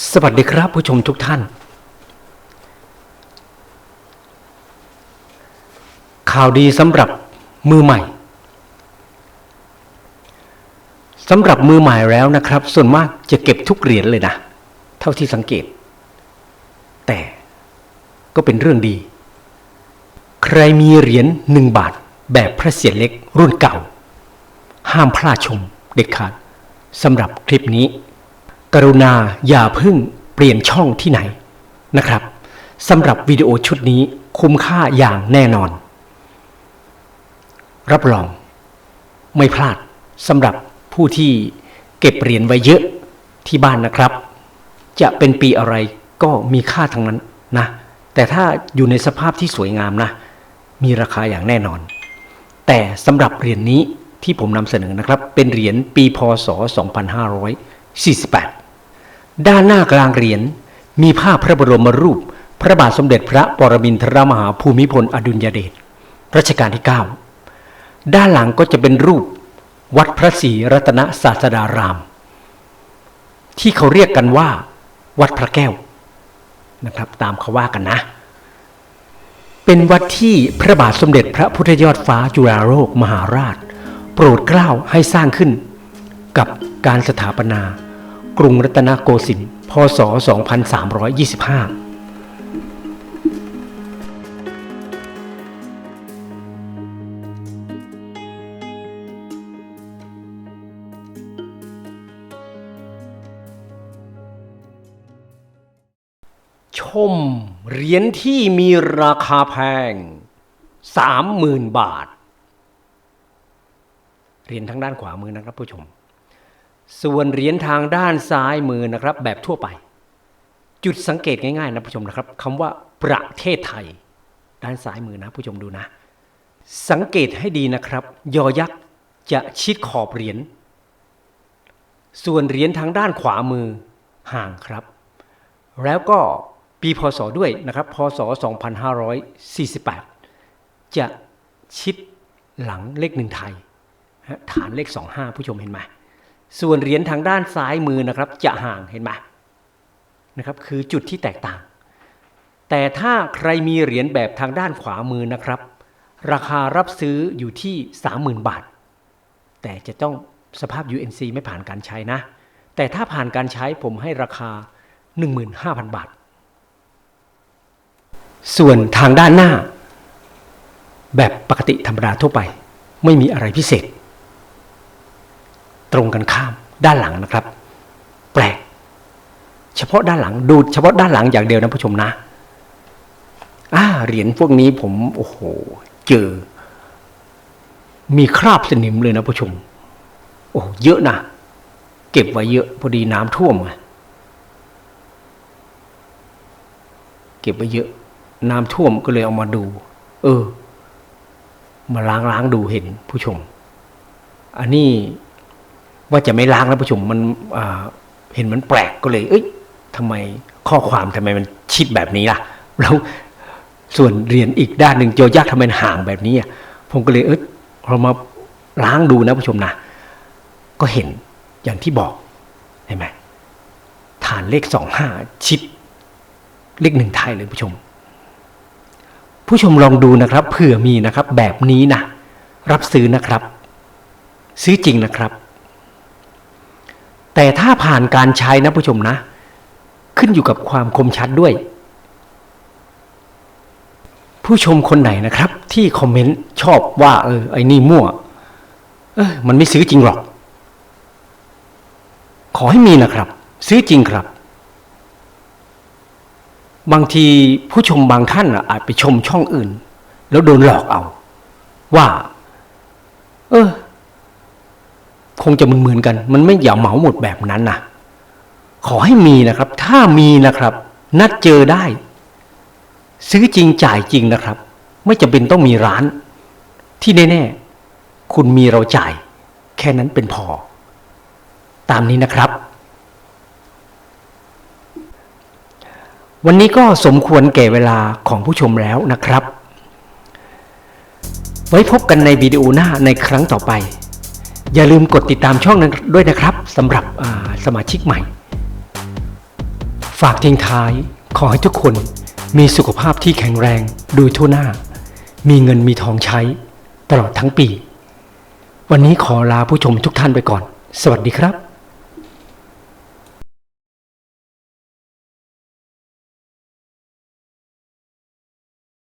สวัสดีครับผู้ชมทุกท่าน ข่าวดีสำหรับมือใหม่สำหรับมือใหม่แล้วนะครับ ส่วนมากจะเก็บทุกเหรียญเลยนะ เท่าที่สังเกต แต่ก็เป็นเรื่องดี ใครมีเหรียญหนึ่งบาท แบบพระเศียรเล็กรุ่นเก่า ห้ามพลาดชมเด็ดขาดสำหรับคลิปนี้ กรุณาอย่าเพิ่งเปลี่ยนช่องที่ไหนนะครับสำหรับวิดีโอชุดนี้คุ้มค่าอย่างแน่นอน รับรอง ไม่พลาดสำหรับผู้ที่เก็บเหรียญไว้เยอะที่บ้านนะครับ จะเป็นปีอะไรก็มีค่าทั้งนั้นนะ แต่ถ้าอยู่ในสภาพที่สวยงามนะ มีราคาอย่างแน่นอน แต่สำหรับเหรียญนี้ที่ผมนำเสนอนะครับ เป็นเหรียญปีพศ 2548 ด้านหน้ากลางเหรียญมีภาพพระบรมรูป พระบาทสมเด็จพระปรมินทรมหาภูมิพลอดุลยเดชรัชกาลที่ 9 ด้านหลังก็จะเป็นรูป วัดพระศรีรัตนศาสดาราม ที่เขาเรียกกันว่า วัดพระแก้วนะครับ ตามเขาว่ากันนะ เป็นวัดที่พระบาทสมเด็จพระพุทธยอดฟ้าจุฬาโลกมหาราช โปรดเกล้าให้สร้างขึ้นกับการสถาปนา กรุงรัตนโกสินทร์ พศ 2325ชมเหรียญที่มีราคาแพงสามหมื่นบาท เหรียญทางด้านขวามือนะครับผู้ชม ส่วนเหรียญทางด้านซ้ายมือนะครับ แบบทั่วไป จุดสังเกตง่ายๆนะผู้ชมนะครับคำว่าประเทศไทย ด้านซ้ายมือนะผู้ชมดูนะ สังเกตให้ดีนะครับ ยอยักษ์จะชิดขอบเหรียญส่วนเหรียญทางด้านขวามือห่างครับ แล้วก็ปีพศด้วยนะครับ พศ 2548 จะชิดหลังเลขหนึ่งไทย ฐานเลข 25 ผู้ชมเห็นไหม ส่วนเหรียญทางด้านซ้ายมือนะครับ จะห่างเห็นไหมนะครับ คือจุดที่แตกต่าง แต่ถ้าใครมีเหรียญแบบทางด้านขวามือนะครับ ราคารับซื้ออยู่ที่ 30,000 บาท แต่จะต้องสภาพ UNC ไม่ผ่านการใช้นะ แต่ถ้าผ่านการใช้ผมให้ราคา 15,000 บาท ส่วนทางด้านหน้า แบบปกติธรรมดาทั่วไป ไม่มีอะไรพิเศษ ตรงกันข้ามด้านหลังนะครับ แปลก เฉพาะด้านหลังดูเฉพาะด้านหลังอย่างเดียวนะผู้ชมนะอ่าเหรียญพวกนี้ผมโอ้โหเจอ มีคราบสนิมเลยนะผู้ชม โอ้เยอะนะเก็บไว้เยอะพอดีน้ำท่วมไงเก็บไว้เยอะ น้ำท่วมก็เลยเอามาดู เออ มาล้างล้างดูเห็นผู้ชม อันนี้ ว่าจะไม่ล้างแล้วผู้ชมมันเห็นมันแปลกก็เลย เอ้ยทำไมข้อความทำไมมันชิดแบบนี้ล่ะแล้วส่วนเรียนอีกด้านหนึ่งโยยากทำไมมันห่างแบบนี้ผมก็เลยเอ้ยเรามาล้างดูนะผู้ชมนะ ก็เห็นอย่างที่บอกเห็นไหมฐานเลขสองห้าชิด เลขหนึ่งไทยเลยผู้ชม ผู้ชมลองดูนะครับเผื่อมีนะครับแบบนี้นะรับซื้อนะครับ ซื้อจริงนะครับ แต่ถ้าผ่านการใช้นะผู้ชมนะ ขึ้นอยู่กับความคมชัดด้วย ผู้ชมคนไหนนะครับ ที่คอมเมนต์ชอบว่าเออไอ้นี่มั่ว เออมันไม่ซื้อจริงหรอก ขอให้มีนะครับ ซื้อจริงครับ บางทีผู้ชมบางท่านอาจไปชมช่องอื่น แล้วโดนหลอกเอา ว่า เออ คงจะเหมือนๆกัน มันไม่อย่าเหมาหมดแบบนั้นนะขอให้มีนะครับ ถ้ามีนะครับ นัดเจอได้ ซื้อจริงจ่ายจริงนะครับ ไม่จำเป็นต้องมีร้าน ที่แน่ๆคุณมีเราจ่าย แค่นั้นเป็นพอ ตามนี้นะครับ วันนี้ก็สมควรแก่เวลาของผู้ชมแล้วนะครับ ไว้พบกันในวิดีโอหน้าในครั้งต่อไป อย่าลืมกดติดตามช่องนั้นด้วยนะครับสำหรับสมาชิกใหม่ ฝากทิ้งท้ายขอให้ทุกคนมีสุขภาพที่แข็งแรงดูทั่วหน้า มีเงินมีทองใช้ตลอดทั้งปี วันนี้ขอลาผู้ชมทุกท่านไปก่อน สวัสดีครับ